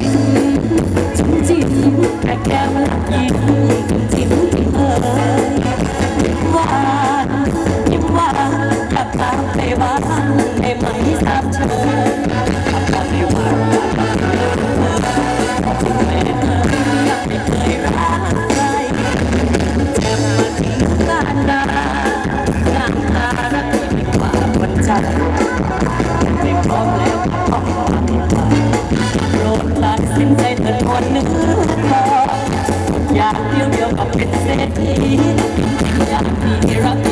จิบจิบจิบแต่แก้มหยจิบจิบเอยิ้มหวานยิ้มหวานกลัตามไปบ้านไปไหมสามเธอ Yeah, you know, it's a thing. Yeah, you're up.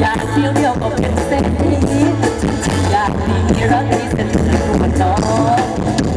อยากเที่ยวเดียวก็เป็นเส้นนี้อยากมีรักที่เป็นทางตัวน้อง